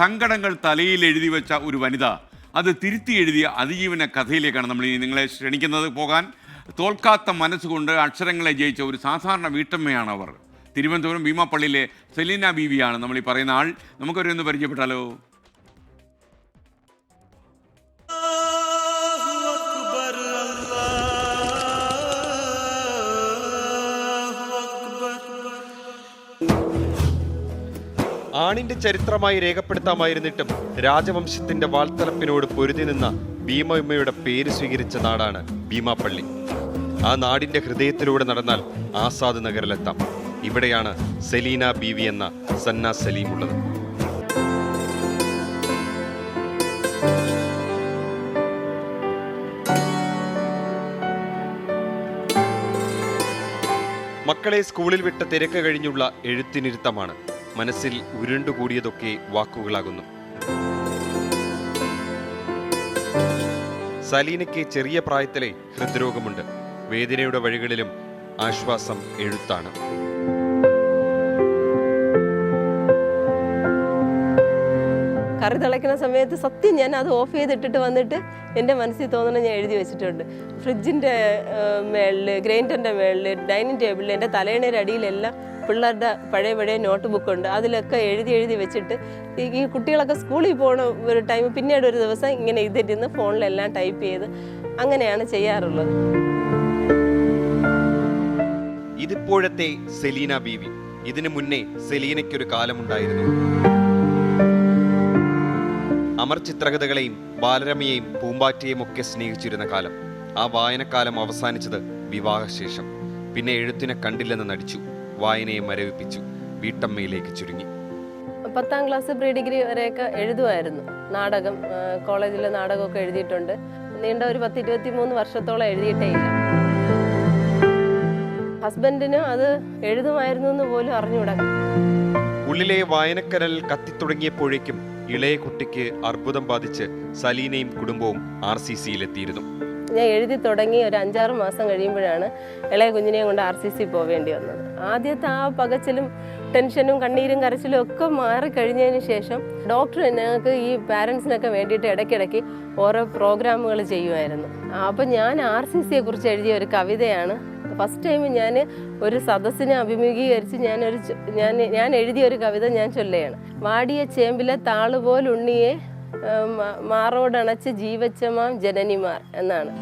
സങ്കടങ്ങൾ തലയിൽ എഴുതി വെച്ച ഒരു വനിത. അത് തിരുത്തി എഴുതിയ അതിജീവന കഥയിലേക്കാണ് നമ്മൾ ഈ നിങ്ങളെ ക്ഷണിക്കുന്നത് പോകാൻ. തോൽക്കാത്ത മനസ്സുകൊണ്ട് അക്ഷരങ്ങളെ ജയിച്ച ഒരു സാധാരണ വീട്ടമ്മയാണ് അവർ. തിരുവനന്തപുരം ഭീമാപ്പള്ളിയിലെ സെലീന ബീവിയാണ് നമ്മൾ ഈ പറയുന്ന ആൾ. നമുക്കൊരു പരിചയപ്പെട്ടാലോ? ആണിന്റെ ചരിത്രമായി രേഖപ്പെടുത്താമായിരുന്നിട്ടും രാജവംശത്തിന്റെ വാൾത്തലപ്പിനോട് പൊരുതി നിന്ന ഭീമയമ്മയുടെ പേര് സ്വീകരിച്ച നാടാണ് ഭീമാപ്പള്ളി. ആ നാടിന്റെ ഹൃദയത്തിലൂടെ നടന്നാൽ ആസാദ് നഗറിലെത്താം. ഇവിടെയാണ് സെലീന ബീവി എന്ന സന്ന സലീം ഉള്ളത്. മക്കളെ സ്കൂളിൽ വിട്ട തിരക്ക് കഴിഞ്ഞുള്ള എഴുത്തിനിരുത്തമാണ്. മനസ്സിൽ ഉരുണ്ടുകൂടിയതൊക്കെ വാക്കുകളാകുന്നു. സലീനയ്ക്ക് ചെറിയ പ്രായത്തിലെ ഹൃദ്രോഗമുണ്ട്. വേദനയുടെ വഴികളിലും ആശ്വാസം എഴുത്താണ്. കറി തിളയ്ക്കുന്ന സമയത്ത് സത്യം ഞാൻ അത് ഓഫ് ചെയ്തിട്ടിട്ട് വന്നിട്ട് എന്റെ മനസ്സിൽ തോന്നണം ഞാൻ എഴുതി വെച്ചിട്ടുണ്ട്. ഫ്രിഡ്ജിന്റെ മേളിൽ ഗ്രൈൻഡറിന്റെ മേളിൽ ഡൈനിങ് ടേബിളിൽ എന്റെ തലേണയുടെ അടിയിലെല്ലാം പിള്ളേരുടെ പഴയ പഴയ നോട്ട് ബുക്കുണ്ട് അതിലൊക്കെ എഴുതി എഴുതി വെച്ചിട്ട് ഈ കുട്ടികളൊക്കെ സ്കൂളിൽ പോകണ ഒരു ടൈം പിന്നീട് ഒരു ദിവസം ഇങ്ങനെ ഇതിരുന്ന് ഫോണിലെല്ലാം ടൈപ്പ് ചെയ്ത് അങ്ങനെയാണ് ചെയ്യാറുള്ളത്. ഇതിപ്പോഴത്തെ സെലീന ബീവി. ഇതിനു മുന്നേ സെലീനയ്ക്കൊരു കാലമുണ്ടായിരുന്നു. അമർ ചിത്രകഥകളെയും ബാലരമയെയും പൂമ്പാറ്റയെയും ഒക്കെ സ്നേഹിച്ചിരുന്ന കാലം. ആ വായനക്കാലം അവസാനിച്ചത് വിവാഹശേഷം. പിന്നെ എഴുത്തിനെ കണ്ടില്ലെന്ന് നടിച്ചു. വായനയെ മരവിപ്പിച്ചു. വീട്ടമ്മയിലേക്ക് ചുരുങ്ങി. പത്താം ക്ലാസ് പ്രീ ഡിഗ്രി വരെയൊക്കെ എഴുതുമായിരുന്നു. നാടകം കോളേജിൽ നാടകമൊക്കെ എഴുതിയിട്ടുണ്ട്. നീണ്ട ഒരു പത്ത് ഇരുപത്തി മൂന്ന് വർഷത്തോളം എഴുതിയിട്ടേ ഇല്ല. ഹസ്ബൻഡിന് അത് എഴുതുമായിരുന്നു എന്ന് പോലും അറിഞ്ഞുകൂടാ ഉള്ളിലെ വായനക്കരൽ കത്തിത്തുടങ്ങിയപ്പോഴേക്കും ഇളയ കുട്ടിക്ക് അർബുദം ബാധിച്ച് സലീനയും കുടുംബവും ആർ സി സിയിലെത്തിയിരുന്നു. ഞാൻ എഴുതി തുടങ്ങി ഒരു അഞ്ചാറ് മാസം കഴിയുമ്പോഴാണ് ഇളയ കുഞ്ഞിനെയും കൊണ്ട് ആർ സി സി പോവേണ്ടി വന്നത്. ആദ്യത്തെ ആ പകച്ചിലും ടെൻഷനും കണ്ണീരും കരച്ചിലും ഒക്കെ മാറിക്കഴിഞ്ഞതിന് ശേഷം ഡോക്ടർ ഞങ്ങൾക്ക് ഈ പാരൻസിനൊക്കെ വേണ്ടിയിട്ട് ഇടയ്ക്കിടയ്ക്ക് ഓരോ പ്രോഗ്രാമുകൾ ചെയ്യുമായിരുന്നു. അപ്പോൾ ഞാൻ ആർ സി സിയെ കുറിച്ച് എഴുതിയ ഒരു കവിതയാണ്. ഫസ്റ്റ് ടൈം ഞാൻ ഒരു സദസ്സിനെ അഭിമുഖീകരിച്ച് ഞാനൊരു ഞാൻ ഞാൻ എഴുതിയ ഒരു കവിത ഞാൻ ചൊല്ലുകയാണ്. വാടിയ ചേമ്പിലെ താളുപോലുണ്ണിയെ മാറോടണച്ച് ജീവച്ചമാം ജനനിമാർ എന്നാണ്.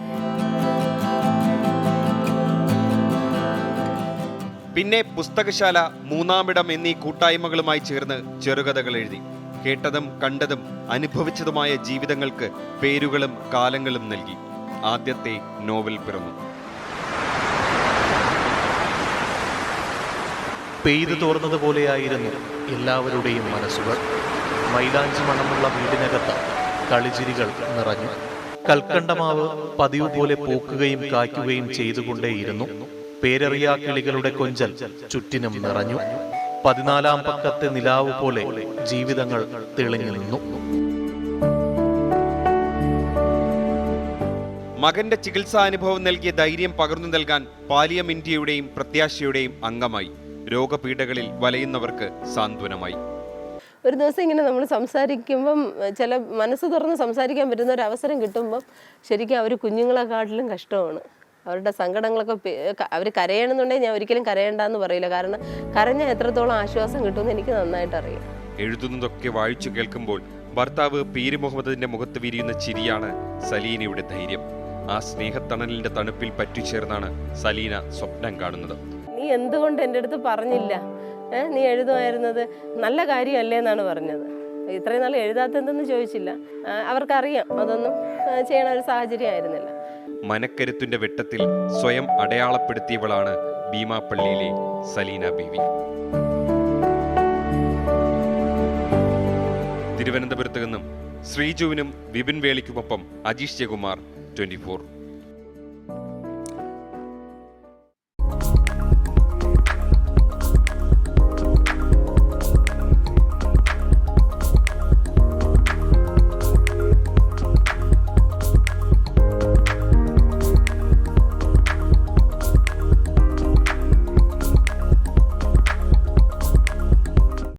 പിന്നെ പുസ്തകശാല മൂന്നാമിടം എന്നീ കൂട്ടായ്മകളുമായി ചേർന്ന് ചെറുകഥകൾ എഴുതി. കേട്ടതും കണ്ടതും അനുഭവിച്ചതുമായ ജീവിതങ്ങൾക്ക് പേരുകളും കാലങ്ങളും നൽകി. ആദ്യത്തെ നോവൽ പിറന്നു. പെയ്തു തോർന്നതുപോലെയായിരുന്നു എല്ലാവരുടെയും മനസ്സുകൾ. മൈലാഞ്ചി മണമുള്ള വീടിനകത്ത് കളിചിരികൾ നിറഞ്ഞു. കൽക്കണ്ടമാവ് പതിവ് പോലെ പൂക്കുകയും കായ്ക്കുകയും ചെയ്തുകൊണ്ടേയിരുന്നു. പേരറിയാ കിളികളുടെ കൊഞ്ചൽ ചുറ്റിനും നിറഞ്ഞു. പതിനാലാം പക്കത്തെ നിലാവ് പോലെ ജീവിതങ്ങൾ തെളിഞ്ഞു നിന്നു. മകന്റെ ചികിത്സാ അനുഭവം നൽകിയ ധൈര്യം പകർന്നു നൽകാൻ പാലിയം ഇന്ത്യയുടെയും പ്രത്യാശയുടെയും അംഗമായി. രോഗപീഠകളിൽ വലയുന്നവർക്ക് സാന്ത്വനമായി. ഒരു ദിവസം ഇങ്ങനെ നമ്മൾ സംസാരിക്കുമ്പം ചില മനസ്സ് തുറന്ന് സംസാരിക്കാൻ പറ്റുന്ന ഒരു അവസരം കിട്ടുമ്പം ശരിക്കും അവർ കുഞ്ഞുങ്ങളെക്കാട്ടിലും കഷ്ടമാണ്. അവരുടെ സങ്കടങ്ങളൊക്കെ അവർ കരയണമെന്നുണ്ടെങ്കിൽ ഞാൻ ഒരിക്കലും കരയണ്ടെന്ന് പറയില്ല. കാരണം കരഞ്ഞാൽ എത്രത്തോളം ആശ്വാസം കിട്ടുമെന്ന് എനിക്ക് നന്നായിട്ട് അറിയാം എഴുതുന്നതൊക്കെ വായിച്ചു കേൾക്കുമ്പോൾ ഭർത്താവ് പീര് മുഹമ്മദിന്റെ മുഖത്ത് വിരിയുന്ന ചിരിയാണ് സലീനയുടെ ധൈര്യം. ആ സ്നേഹത്തണലിന്റെ തണുപ്പിൽ പറ്റിച്ചേർന്നാണ് സലീന സ്വപ്നം കാണുന്നത്. നീ എന്തുകൊണ്ട് എന്റെ അടുത്ത് പറഞ്ഞില്ല? നീ എഴുതുമായിരുന്നത് നല്ല കാര്യമല്ലേ എന്നാണ് പറഞ്ഞത്. ഇത്രയും നാൾ എഴുതാത്തെന്തെന്ന് ചോദിച്ചില്ല. അവർക്കറിയാം അതൊന്നും ചെയ്യണ ഒരു സാഹചര്യം ആയിരുന്നില്ല. മനക്കരുത്തിന്റെ വെട്ടത്തിൽ സ്വയം അടയാളപ്പെടുത്തിയവളാണ് ഭീമാപ്പള്ളിയിലെ സലീന ബീവി തിരുവനന്തപുരത്ത് നിന്നും ശ്രീജുവിനും വിപിൻ വേളിക്കുമൊപ്പം അജീഷ് ജയകുമാർ ട്വന്റി